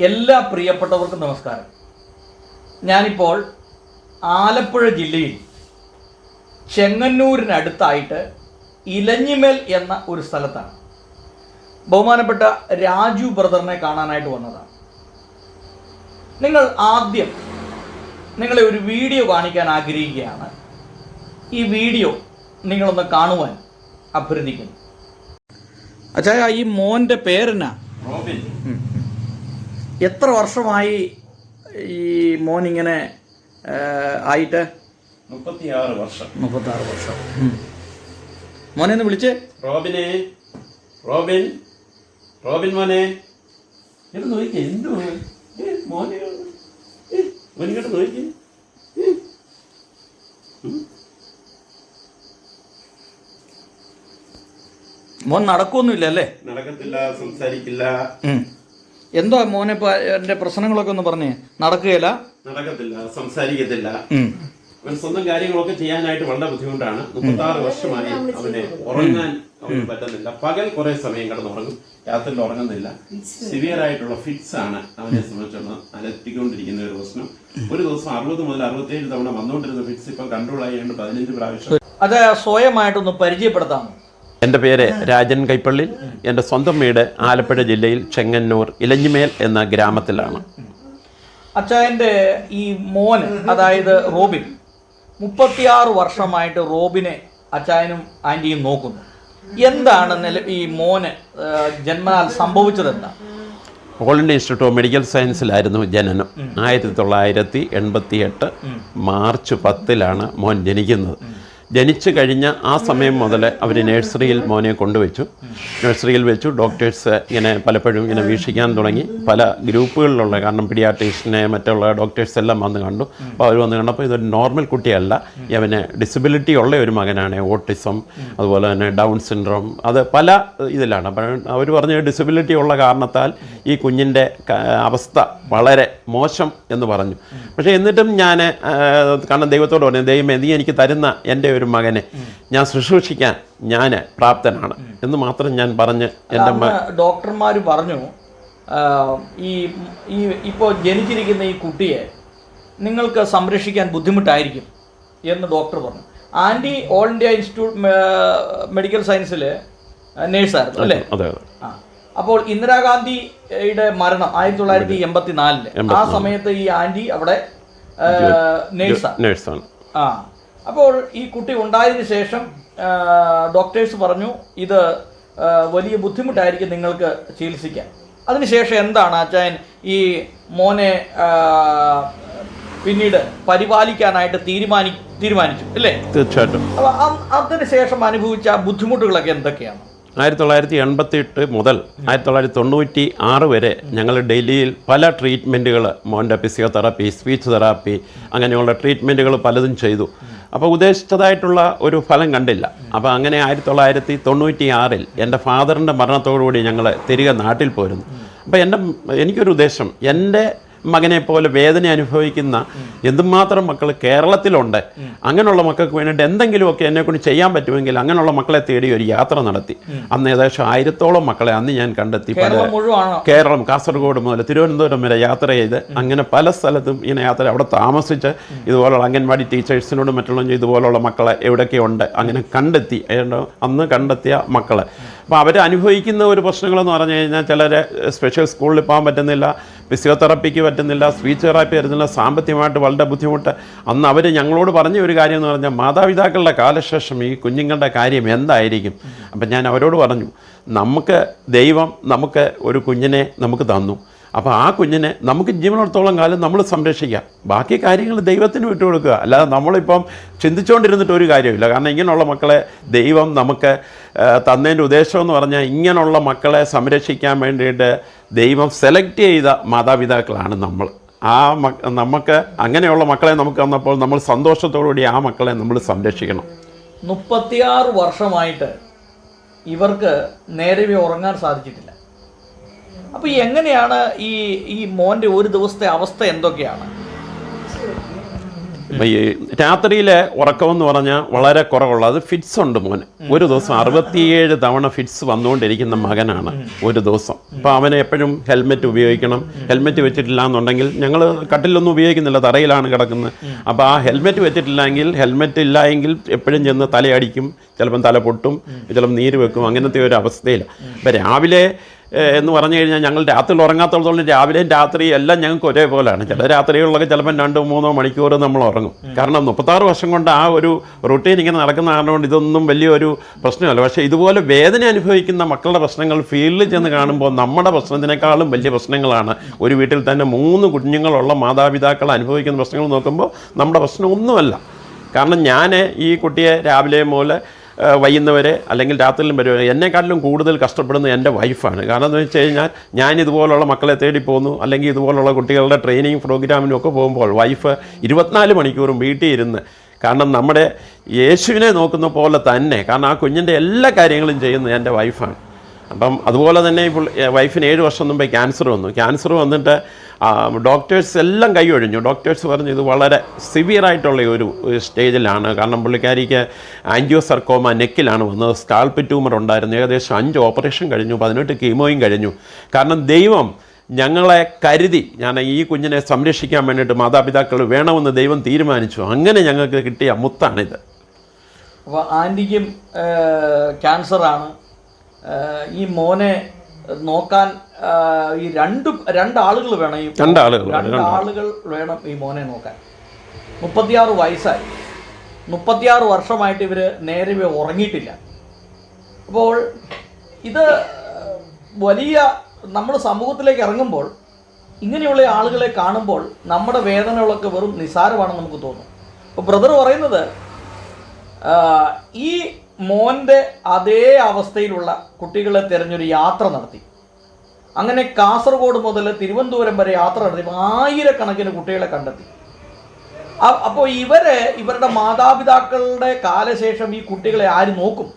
എല്ലാ പ്രിയപ്പെട്ടവർക്കും നമസ്കാരം. ഞാനിപ്പോൾ ആലപ്പുഴ ജില്ലയിൽ ചെങ്ങന്നൂരിനടുത്തായിട്ട് ഇലഞ്ഞിമേൽ എന്ന ഒരു സ്ഥലത്താണ്. ബഹുമാനപ്പെട്ട രാജു ബ്രദറിനെ കാണാനായിട്ട് വന്നതാണ്. നിങ്ങൾ ആദ്യം നിങ്ങളെ ഒരു വീഡിയോ കാണിക്കാൻ ആഗ്രഹിക്കുകയാണ്. ഈ വീഡിയോ നിങ്ങളൊന്ന് കാണുവാൻ അഭ്യർത്ഥിക്കുന്നു. അച്ഛാ ഈ മോന്റെ പേരെന്നാ? റോബിൻ. എത്ര വർഷമായി ഈ മോൻ ഇങ്ങനെ ആയിട്ട്? മുപ്പത്തിയാറ് വർഷം. മുപ്പത്താറ് വർഷം. മോനെ ഒന്ന് വിളിച്ചേ. റോബിനെ റോബിൻ റോബിൻ മോനെ. ഇത് നോക്കി എന്തു മോനെ? മോനിങ്ങോട്ട് നോക്കി മോൻ നടക്കൊന്നുമില്ല അല്ലേ? നടക്കത്തില്ല സംസാരിക്കില്ല. എന്തോ മോനെ എന്റെ പ്രശ്നങ്ങളൊക്കെ ഒന്ന് പറഞ്ഞേ. നടക്കുകയില്ല? നടക്കത്തില്ല സംസാരിക്കത്തില്ല. അവൻ സ്വന്തം കാര്യങ്ങളൊക്കെ ചെയ്യാനായിട്ട് വളരെ ബുദ്ധിമുട്ടാണ്. മുപ്പത്താറ് വർഷമായി അവന് ഉറങ്ങാൻ അവന് പറ്റുന്നില്ല. പകൽ കുറെ സമയം കിടന്ന് ഉറങ്ങും രാത്രിയിൽ ഉറങ്ങുന്നില്ല. സിവിയർ ആയിട്ടുള്ള ഫിറ്റ്സ് ആണ് അവനെ സംബന്ധിച്ചിടത്തോളം അലട്ടിക്കൊണ്ടിരിക്കുന്ന ഒരു പ്രശ്നം. ഒരു ദിവസം അറുപത് മുതൽ അറുപത്തിയേഴ് തവണ വന്നുകൊണ്ടിരുന്ന ഫിറ്റ്സ് ഇപ്പൊ കൺട്രോൾ ആയതുകൊണ്ട് പതിനഞ്ച് പ്രാവശ്യം. അത് സ്വയമായിട്ടൊന്ന് പരിചയപ്പെടുത്താമോ? എന്റെ പേര് രാജൻ കൈപ്പള്ളി എന്റെ സ്വന്തം വീട് ആലപ്പുഴ ജില്ലയിൽ ചെങ്ങന്നൂർ ഇലഞ്ഞിമേൽ എന്ന ഗ്രാമത്തിലാണ്. അച്ചായന്റെ ഈ മോൻ അതായത് റോബിൻ മുപ്പത്തിയാറ് വർഷമായിട്ട് റോബിനെ അച്ചായനും ആന്റിയും നോക്കുന്നു. എന്താണ് നില ഈ മോന് ജന്മനാൽ സംഭവിച്ചതെന്താ? All India institute of medical സയൻസിലായിരുന്നു ജനനം. ആയിരത്തി തൊള്ളായിരത്തി എൺപത്തി എട്ട് മാർച്ച് പത്തിലാണ് മോൻ ജനിക്കുന്നത്. ജനിച്ചു കഴിഞ്ഞ ആ സമയം മുതൽ അവർ നഴ്സറിയിൽ മോനെ കൊണ്ടുവച്ചു. നഴ്സറിയിൽ വെച്ചു. ഡോക്ടേഴ്സ് ഇങ്ങനെ പലപ്പോഴും ഇങ്ങനെ വീക്ഷിക്കാൻ തുടങ്ങി. പല ഗ്രൂപ്പുകളിലുള്ള കാരണം പിഡിയാട്രീഷ്യനെ മറ്റുള്ള ഡോക്ടേഴ്സ് എല്ലാം വന്ന് കണ്ടു. അപ്പോൾ അവർ വന്ന് കണ്ടപ്പോൾ ഇതൊരു നോർമൽ കുട്ടിയല്ല. ഇവന് ഡിസബിലിറ്റി ഉള്ള ഒരു മകനാണ്. ഓട്ടിസം അതുപോലെ തന്നെ ഡൗൺ സിൻഡ്രോം അത് പല ഇതിലാണ്. അപ്പം അവർ പറഞ്ഞ ഡിസബിലിറ്റി ഉള്ള കാരണത്താൽ ഈ കുഞ്ഞിന്റെ അവസ്ഥ വളരെ മോശം എന്ന് പറഞ്ഞു. പക്ഷേ എന്നിട്ടും ഞാൻ കാരണം ദൈവത്തോട് പറഞ്ഞു ദൈവം നീ എനിക്ക് തരുന്ന എന്റെ ഒരു മകനെ. ഞാൻ ശുശ്രൂഷിക്കാൻ ഞാൻ പ്രാപ്തനാണ് എന്ന് മാത്രം ഞാൻ പറഞ്ഞ് എന്റെ ഡോക്ടർമാർ പറഞ്ഞു ഈ ഈ ഇപ്പോൾ ജനിച്ചിരിക്കുന്ന ഈ കുട്ടിയെ നിങ്ങൾക്ക് സംരക്ഷിക്കാൻ ബുദ്ധിമുട്ടായിരിക്കും എന്ന് ഡോക്ടർ പറഞ്ഞു. Aunty all India institute medical സയൻസിൽ നേഴ്സായിരുന്നു അല്ലേ? അതെ ആ. അപ്പോൾ ഇന്ദിരാഗാന്ധിയുടെ മരണം ആയിരത്തി തൊള്ളായിരത്തി എൺപത്തി നാലിൽ ആ സമയത്ത് ഈ ആന്റി അവിടെ നേഴ്സാണ്. നേഴ്സാണ്. ആ. അപ്പോൾ ഈ കുട്ടി ഉണ്ടായതിന് ശേഷം ഡോക്ടേഴ്സ് പറഞ്ഞു ഇത് വലിയ ബുദ്ധിമുട്ടായിരിക്കും നിങ്ങൾക്ക് ചികിത്സിക്കാൻ. അതിനുശേഷം എന്താണ് അച്ചായൻ ഈ മോനെ പിന്നീട് പരിപാലിക്കാനായിട്ട് തീരുമാനി തീരുമാനിച്ചു അല്ലേ? തീർച്ചയായിട്ടും. അപ്പോൾ അതിനുശേഷം അനുഭവിച്ച ബുദ്ധിമുട്ടുകളൊക്കെ എന്തൊക്കെയാണ്? ആയിരത്തി തൊള്ളായിരത്തി എൺപത്തി എട്ട് മുതൽ ആയിരത്തി തൊള്ളായിരത്തി തൊണ്ണൂറ്റി ആറ് വരെ ഞങ്ങൾ ഡൽഹിയിൽ പല ട്രീറ്റ്മെന്റുകൾ മോന്റെ ഫിസിയോതെറാപ്പി സ്പീച്ച് തെറാപ്പി അങ്ങനെയുള്ള ട്രീറ്റ്മെന്റുകൾ പലതും ചെയ്തു. അപ്പോൾ ഉദ്ദേശിച്ചതായിട്ടുള്ള ഒരു ഫലം കണ്ടില്ല. അപ്പോൾ അങ്ങനെ ആയിരത്തി തൊള്ളായിരത്തി തൊണ്ണൂറ്റി ആറിൽ എന്റെ ഫാദറിന്റെ മരണത്തോടുകൂടി ഞങ്ങൾ തിരികെ നാട്ടിൽ പോരുന്നു. അപ്പോൾ എന്റെ എനിക്കൊരു ഉദ്ദേശം എന്റെ മകനെ പോലെ വേദന അനുഭവിക്കുന്ന എന്തുമാത്രം മക്കൾ കേരളത്തിലുണ്ട്. അങ്ങനെയുള്ള മക്കൾക്ക് വേണ്ടിയിട്ട് എന്തെങ്കിലുമൊക്കെ എന്നെ കൊണ്ട് ചെയ്യാൻ പറ്റുമെങ്കിൽ അങ്ങനെയുള്ള മക്കളെ തേടി ഒരു യാത്ര നടത്തി. അന്ന് ഏകദേശം ആയിരത്തോളം മക്കളെ അന്ന് ഞാൻ കണ്ടെത്തി. കേരളം കാസർഗോഡ് മുതൽ തിരുവനന്തപുരം വരെ യാത്ര ചെയ്ത് അങ്ങനെ പല സ്ഥലത്തും ഇങ്ങനെ യാത്ര അവിടെ താമസിച്ച് ഇതുപോലുള്ള അംഗൻവാടി ടീച്ചേഴ്സിനോട് മറ്റുള്ള ഇതുപോലുള്ള മക്കളെ എവിടെയൊക്കെ ഉണ്ട് അങ്ങനെ കണ്ടെത്തി. അന്ന് കണ്ടെത്തിയ മക്കളെ. അപ്പോൾ അവർ അനുഭവിക്കുന്ന ഒരു പ്രശ്നങ്ങളെന്ന് പറഞ്ഞു കഴിഞ്ഞാൽ ചിലർ സ്പെഷ്യൽ സ്കൂളിൽ പോകാൻ പറ്റുന്നില്ല. ഫിസിയോതെറാപ്പിക്ക് പറ്റുന്നില്ല സ്പീച്ച് തെറാപ്പി വരുന്നില്ല സാമ്പത്തികമായിട്ട് വളരെ ബുദ്ധിമുട്ട്. അന്ന് അവർ ഞങ്ങളോട് പറഞ്ഞ ഒരു കാര്യം എന്ന് പറഞ്ഞാൽ മാതാപിതാക്കളുടെ കാലശേഷം ഈ കുഞ്ഞുങ്ങളുടെ കാര്യം എന്തായിരിക്കും? അപ്പം ഞാൻ അവരോട് പറഞ്ഞു നമുക്ക് ദൈവം നമുക്ക് ഒരു കുഞ്ഞിനെ നമുക്ക് തന്നു. അപ്പോൾ ആ കുഞ്ഞിനെ നമുക്ക് ജീവനോടത്തോളം കാലം നമ്മൾ സംരക്ഷിക്കാം. ബാക്കി കാര്യങ്ങൾ ദൈവത്തിന് വിട്ടുകൊടുക്കുക അല്ലാതെ നമ്മളിപ്പം ചിന്തിച്ചുകൊണ്ടിരുന്നിട്ട് ഒരു കാര്യമില്ല കാരണം ഇങ്ങനെയുള്ള മക്കളെ ദൈവം നമുക്ക് തന്നതിന്റെ ഉദ്ദേശം എന്ന് പറഞ്ഞാൽ ഇങ്ങനെയുള്ള മക്കളെ സംരക്ഷിക്കാൻ വേണ്ടിയിട്ട് ദൈവം സെലക്ട് ചെയ്ത മാതാപിതാക്കളാണ് നമ്മൾ. ആ മക്ക നമുക്ക് അങ്ങനെയുള്ള മക്കളെ നമുക്ക് വന്നപ്പോൾ നമ്മൾ സന്തോഷത്തോടുകൂടി ആ മക്കളെ നമ്മൾ സംരക്ഷിക്കണം. മുപ്പത്തിയാറ് വർഷമായിട്ട് ഇവർക്ക് നേരെ ഉറങ്ങാൻ സാധിച്ചിട്ടില്ല. അപ്പോൾ എങ്ങനെയാണ് ഈ ഈ മോന്റെ ഒരു ദിവസത്തെ അവസ്ഥ എന്തൊക്കെയാണ്? ഈ രാത്രിയിലെ ഉറക്കം എന്ന് പറഞ്ഞാൽ വളരെ കുറവുള്ള അത് ഫിറ്റ്സ് ഉണ്ട് മോന്. ഒരു ദിവസം അറുപത്തിയേഴ് തവണ ഫിറ്റ്സ് വന്നുകൊണ്ടിരിക്കുന്ന മകനാണ് ഒരു ദിവസം. അപ്പോൾ അവനെ എപ്പോഴും ഹെൽമെറ്റ് ഉപയോഗിക്കണം. ഹെൽമെറ്റ് വെച്ചിട്ടില്ല എന്നുണ്ടെങ്കിൽ ഞങ്ങൾ കട്ടിലൊന്നും ഉപയോഗിക്കുന്നില്ല തറയിലാണ് കിടക്കുന്നത്. അപ്പോൾ ആ ഹെൽമെറ്റ് വെച്ചിട്ടില്ലെങ്കിൽ ഹെൽമെറ്റ് ഇല്ലായെങ്കിൽ എപ്പോഴും ചെന്ന് തലയടിക്കും ചിലപ്പം തല പൊട്ടും ചിലപ്പം നീര് വെക്കും അങ്ങനത്തെ ഒരു അവസ്ഥയില്ല അപ്പം രാവിലെ എന്ന് പറഞ്ഞു കഴിഞ്ഞാൽ ഞങ്ങൾ രാത്രിയിൽ ഉറങ്ങാത്തോളം രാവിലെയും രാത്രി എല്ലാം ഞങ്ങൾക്ക് ഒരേപോലെയാണ് ചില രാത്രികളിലൊക്കെ ചിലപ്പം രണ്ടോ മൂന്നോ മണിക്കൂർ നമ്മൾ ഉറങ്ങും. കാരണം മുപ്പത്താറ് വർഷം കൊണ്ട് ആ ഒരു റൊട്ടീൻ ഇങ്ങനെ നടക്കുന്ന കാരണം കൊണ്ട് ഇതൊന്നും വലിയൊരു പ്രശ്നമല്ല. പക്ഷേ ഇതുപോലെ വേദന അനുഭവിക്കുന്ന മക്കളുടെ പ്രശ്നങ്ങൾ ഫീൽഡിൽ ചെന്ന് കാണുമ്പോൾ നമ്മുടെ പ്രശ്നത്തിനേക്കാളും വലിയ പ്രശ്നങ്ങളാണ്. ഒരു വീട്ടിൽ തന്നെ മൂന്ന് കുഞ്ഞുങ്ങളുള്ള മാതാപിതാക്കൾ അനുഭവിക്കുന്ന പ്രശ്നങ്ങൾ നോക്കുമ്പോൾ നമ്മുടെ പ്രശ്നം ഒന്നുമല്ല. കാരണം ഞാൻ ഈ കുട്ടിയെ രാവിലെ മുതൽ വൈകുന്നവരെ അല്ലെങ്കിൽ രാത്രിയിലും വരും എന്നെക്കാട്ടിലും കൂടുതൽ കഷ്ടപ്പെടുന്നത് എന്റെ വൈഫാണ്. കാരണം എന്ന് വെച്ച് കഴിഞ്ഞാൽ ഞാൻ ഇതുപോലുള്ള മക്കളെ തേടി പോകുന്നു. അല്ലെങ്കിൽ ഇതുപോലുള്ള കുട്ടികളുടെ ട്രെയിനിങ് പ്രോഗ്രാമിനും ഒക്കെ പോകുമ്പോൾ വൈഫ് ഇരുപത്തിനാല് മണിക്കൂറും വീട്ടിൽ ഇരുന്ന് കാരണം നമ്മുടെ യേശുവിനെ നോക്കുന്ന പോലെ തന്നെ കാരണം ആ കുഞ്ഞിന്റെ എല്ലാ കാര്യങ്ങളും ചെയ്യുന്നത് എന്റെ വൈഫാണ്. അപ്പം അതുപോലെ തന്നെ ഇപ്പോൾ വൈഫിന് ഏഴ് വർഷം മുമ്പേ ക്യാൻസർ വന്നു. ക്യാൻസർ വന്നിട്ട് ഡോക്ടേഴ്സ് എല്ലാം കൈയൊഴിഞ്ഞു ഡോക്ടേഴ്സ് പറഞ്ഞു ഇത് വളരെ സിവിയറായിട്ടുള്ള ഒരു സ്റ്റേജിലാണ് കാരണം പുള്ളിക്കാരിക്ക് ആൻജിയോ സർക്കോമ നെക്കിലാണ് വന്നത്. സ്കാൾപ്പ് ട്യൂമർ ഉണ്ടായിരുന്നു. ഏകദേശം അഞ്ച് ഓപ്പറേഷൻ കഴിഞ്ഞു പതിനെട്ട് കീമോയും കഴിഞ്ഞു. കാരണം ദൈവം ഞങ്ങളെ കരുതി ഞാൻ ഈ കുഞ്ഞിനെ സംരക്ഷിക്കാൻ വേണ്ടിയിട്ട് മാതാപിതാക്കൾ വേണമെന്ന് ദൈവം തീരുമാനിച്ചു. അങ്ങനെ ഞങ്ങൾക്ക് കിട്ടിയ മുത്താണിത്. അപ്പോൾ ആന്റിക്കും ക്യാൻസറാണ് ഈ മോനെ നോക്കാൻ ഈ രണ്ട് രണ്ടാളുകൾ വേണം ഈ രണ്ടാളുകൾ രണ്ടാളുകൾ വേണം ഈ മോനെ നോക്കാൻ. മുപ്പത്തിയാറ് വയസ്സായി. മുപ്പത്തിയാറ് വർഷമായിട്ട് ഇവർ നേരെ ഉറങ്ങിയിട്ടില്ല. അപ്പോൾ ഇത് വലിയ നമ്മൾ സമൂഹത്തിലേക്ക് ഇറങ്ങുമ്പോൾ ഇങ്ങനെയുള്ള ആളുകളെ കാണുമ്പോൾ നമ്മുടെ വേദനകളൊക്കെ വെറും നിസാരമാണെന്ന് നമുക്ക് തോന്നും. അപ്പോൾ ബ്രദർ പറയുന്നത് ഈ മോന്റെ അതേ അവസ്ഥയിലുള്ള കുട്ടികളെ തിരഞ്ഞൊരു യാത്ര നടത്തി. അങ്ങനെ കാസർഗോഡ് മുതൽ തിരുവനന്തപുരം വരെ യാത്ര നടത്തി. ആയിരക്കണക്കിന് കുട്ടികളെ കണ്ടെത്തി. അപ്പോൾ ഇവരെ ഇവരുടെ മാതാപിതാക്കളുടെ കാലശേഷം ഈ കുട്ടികളെ ആര് നോക്കും?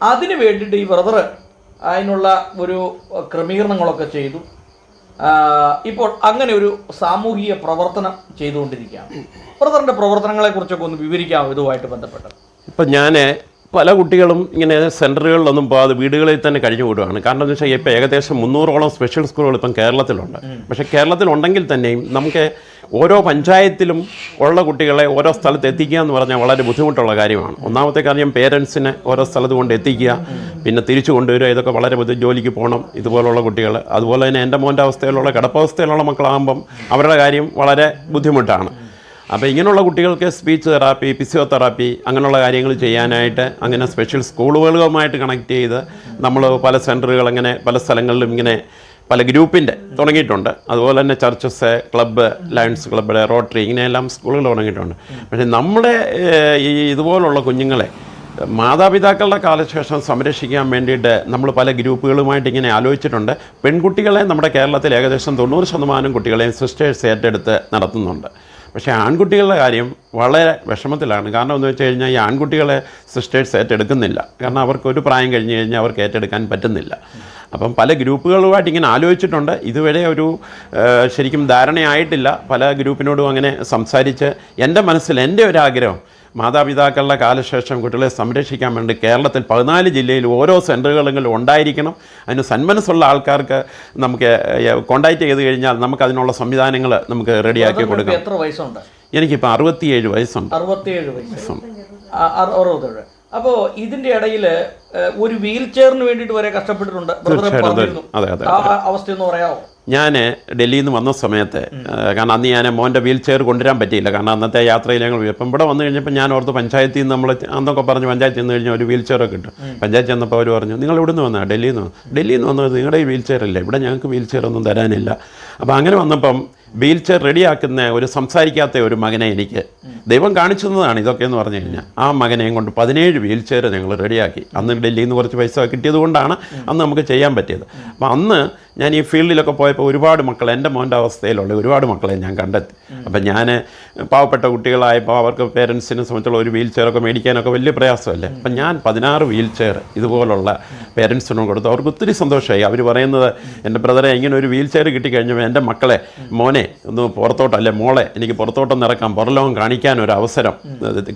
അതിനു വേണ്ടിയിട്ട് ഈ ബ്രദർ അതിനുള്ള ഒരു ക്രമീകരണങ്ങളൊക്കെ ചെയ്തു. ഇപ്പോൾ അങ്ങനെ ഒരു സാമൂഹിക പ്രവർത്തനം ചെയ്തുകൊണ്ടിരിക്കുകയാണ്. ബ്രദറിന്റെ പ്രവർത്തനങ്ങളെക്കുറിച്ചൊക്കെ ഒന്ന് വിവരിക്കാമോ? ഇതുമായിട്ട് ബന്ധപ്പെട്ട് ഇപ്പം ഞാൻ പല കുട്ടികളും ഇങ്ങനെ സെന്ററുകളിലൊന്നും പോകാതെ വീടുകളിൽ തന്നെ കഴിഞ്ഞു കൂടുകയാണ് കാരണം എന്ന് വെച്ചാൽ ഇപ്പോൾ ഏകദേശം മുന്നൂറോളം സ്പെഷ്യൽ സ്കൂളുകൾ ഇപ്പം കേരളത്തിലുണ്ട്. പക്ഷെ കേരളത്തിലുണ്ടെങ്കിൽ തന്നെയും നമുക്ക് ഓരോ പഞ്ചായത്തിലും ഉള്ള കുട്ടികളെ ഓരോ സ്ഥലത്ത് എത്തിക്കുക എന്ന് പറഞ്ഞാൽ വളരെ ബുദ്ധിമുട്ടുള്ള കാര്യമാണ്. ഒന്നാമത്തെ കാര്യം പേരൻസിനെ ഓരോ സ്ഥലത്ത് കൊണ്ട് എത്തിക്കുക പിന്നെ തിരിച്ചു കൊണ്ടുവരിക ഇതൊക്കെ വളരെ ജോലിക്ക് പോകണം ഇതുപോലുള്ള കുട്ടികൾ. അതുപോലെ തന്നെ എന്റെ മോന്റെ അവസ്ഥയിലുള്ള കിടപ്പവസ്ഥയിലുള്ള മക്കളാകുമ്പം അവരുടെ കാര്യം വളരെ ബുദ്ധിമുട്ടാണ്. അപ്പോൾ ഇങ്ങനെയുള്ള കുട്ടികൾക്ക് സ്പീച്ച് തെറാപ്പി ഫിസിയോതെറാപ്പി അങ്ങനെയുള്ള കാര്യങ്ങൾ ചെയ്യാനായിട്ട് അങ്ങനെ സ്പെഷ്യൽ സ്കൂളുകളുമായിട്ട് കണക്ട് ചെയ്ത് നമ്മൾ പല സെന്ററുകൾ അങ്ങനെ പല സ്ഥലങ്ങളിലും ഇങ്ങനെ പല ഗ്രൂപ്പിന്റെ തുടങ്ങിയിട്ടുണ്ട്. അതുപോലെ തന്നെ churches club lions club rotary ഇങ്ങനെയെല്ലാം സ്കൂളുകൾ തുടങ്ങിയിട്ടുണ്ട്. പക്ഷേ നമ്മുടെ ഈ ഇതുപോലുള്ള കുഞ്ഞുങ്ങളെ മാതാപിതാക്കളുടെ കാലശേഷം സംരക്ഷിക്കാൻ വേണ്ടിയിട്ട് നമ്മൾ പല ഗ്രൂപ്പുകളുമായിട്ട് ഇങ്ങനെ ആലോചിച്ചിട്ടുണ്ട്. പെൺകുട്ടികളെ നമ്മുടെ കേരളത്തിൽ ഏകദേശം തൊണ്ണൂറ് ശതമാനം കുട്ടികളെയും സിസ്റ്റേഴ്സ് ഏറ്റെടുത്ത് നടത്തുന്നുണ്ട്. പക്ഷേ ആൺകുട്ടികളുടെ കാര്യം വളരെ വിഷമത്തിലാണ്. കാരണം എന്ന് വെച്ച് കഴിഞ്ഞാൽ ഈ ആൺകുട്ടികളെ സിസ്റ്റേഴ്സ് ഏറ്റെടുക്കുന്നില്ല. കാരണം അവർക്ക് ഒരു പ്രായം കഴിഞ്ഞ് കഴിഞ്ഞാൽ അവർക്ക് ഏറ്റെടുക്കാൻ പറ്റുന്നില്ല. അപ്പം പല ഗ്രൂപ്പുകളുമായിട്ട് ഇങ്ങനെ ആലോചിച്ചിട്ടുണ്ട്. ഇതുവരെ ഒരു ശരിക്കും ധാരണയായിട്ടില്ല. പല ഗ്രൂപ്പിനോടും അങ്ങനെ സംസാരിച്ച് എന്റെ മനസ്സിൽ എന്റെ ഒരാഗ്രഹം മാതാപിതാക്കളുടെ കാലശേഷം കുട്ടികളെ സംരക്ഷിക്കാൻ വേണ്ടി കേരളത്തിൽ പതിനാല് ജില്ലയിൽ ഓരോ സെന്ററുകളെങ്കിലും ഉണ്ടായിരിക്കണം. അതിന് സന്മനസ്സുള്ള ആൾക്കാർക്ക് നമുക്ക് കോണ്ടാക്ട് ചെയ്ത് കഴിഞ്ഞാൽ നമുക്ക് അതിനുള്ള സംവിധാനങ്ങൾ നമുക്ക് റെഡിയാക്കി കൊടുക്കാം. എത്ര വയസ്സുണ്ട്? എനിക്കിപ്പോൾ അറുപത്തിയേഴ് വയസ്സുണ്ട്. അറുപത്തിയേഴ് വയസ്സ്. ആ, അറു- അറുപത്തേഴ് അപ്പോൾ ഇതിന്റെ ഇടയിൽ ഒരു വീൽ ചെയറിന് വേണ്ടിയിട്ട് വരെ കഷ്ടപ്പെട്ടിട്ടുണ്ട്. ആ അവസ്ഥയൊന്ന് പറയാമോ ഞാൻ ഡൽഹിയിൽ നിന്ന് വന്ന സമയത്ത് കാരണം അന്ന് ഞാൻ മോന്റെ വീൽ ചെയർ കൊണ്ടുവരാൻ പറ്റിയില്ല. കാരണം അന്നത്തെ യാത്രയിൽ ഞങ്ങൾ. അപ്പം ഇവിടെ വന്നു കഴിഞ്ഞപ്പോൾ ഞാൻ ഓർത്ത് പഞ്ചായത്തിൽ നിന്ന് നമ്മൾ അന്നൊക്കെ പറഞ്ഞു പഞ്ചായത്തിൽ നിന്ന് കഴിഞ്ഞാൽ ഒരു വീൽ ചെയർ ഒക്കെ കിട്ടും. പഞ്ചായത്ത് ചെന്നപ്പോൾ അവർ പറഞ്ഞു നിങ്ങൾ ഇവിടെ നിന്ന് വന്നാൽ ഡൽഹിയിൽ നിന്ന് ഡൽഹിയിൽ നിന്ന് വന്നത് നിങ്ങളുടെ ഈ വീൽ ചെയർ അല്ലേ? ഇവിടെ ഞങ്ങൾക്ക് വീൽ ചെയർ ഒന്നും തരാനില്ല. അപ്പോൾ അങ്ങനെ വന്നപ്പം വീൽ ചെയർ റെഡിയാക്കുന്ന ഒരു സംസാരിക്കാത്ത ഒരു മകനെ എനിക്ക് ദൈവം കാണിച്ചു തന്നതാണ് ഇതൊക്കെ എന്ന് പറഞ്ഞു കഴിഞ്ഞാൽ. ആ മകനെയും കൊണ്ട് പതിനേഴ് വീൽ ചെയർ ഞങ്ങൾ റെഡിയാക്കി. അന്ന് ഡൽഹിയിൽ നിന്ന് കുറച്ച് പൈസ കിട്ടിയത് കൊണ്ടാണ് അന്ന് നമുക്ക് ചെയ്യാൻ പറ്റിയത്. അപ്പോൾ അന്ന് ഞാൻ ഈ ഫീൽഡിലൊക്കെ പോയപ്പോൾ ഒരുപാട് മക്കൾ എന്റെ മോന്റെ അവസ്ഥയിലുള്ള ഒരുപാട് മക്കളെ ഞാൻ കണ്ടെത്തി. അപ്പം ഞാൻ പാവപ്പെട്ട കുട്ടികളായപ്പോൾ അവർക്ക് പേരൻസിനെ സംബന്ധിച്ചുള്ള ഒരു വീൽ ചെയറൊക്കെ മേടിക്കാനൊക്കെ വലിയ പ്രയാസമല്ലേ? അപ്പം ഞാൻ പതിനാറ് വീൽ ചെയർ ഇതുപോലുള്ള പേരൻസിനും കൊടുത്തു. അവർക്ക് ഒത്തിരി സന്തോഷമായി. അവർ പറയുന്നത് എന്റെ ബ്രദറെ ഇങ്ങനെ ഒരു വീൽ ചെയർ കിട്ടിക്കഴിഞ്ഞപ്പോൾ എന്റെ മക്കളെ മോനെ ഒന്ന് പുറത്തോട്ടല്ലേ മോളെ എനിക്ക് പുറത്തോട്ടൊന്ന് ഇറക്കാം പുറലോകം കാണിക്കാൻ ഒരു അവസരം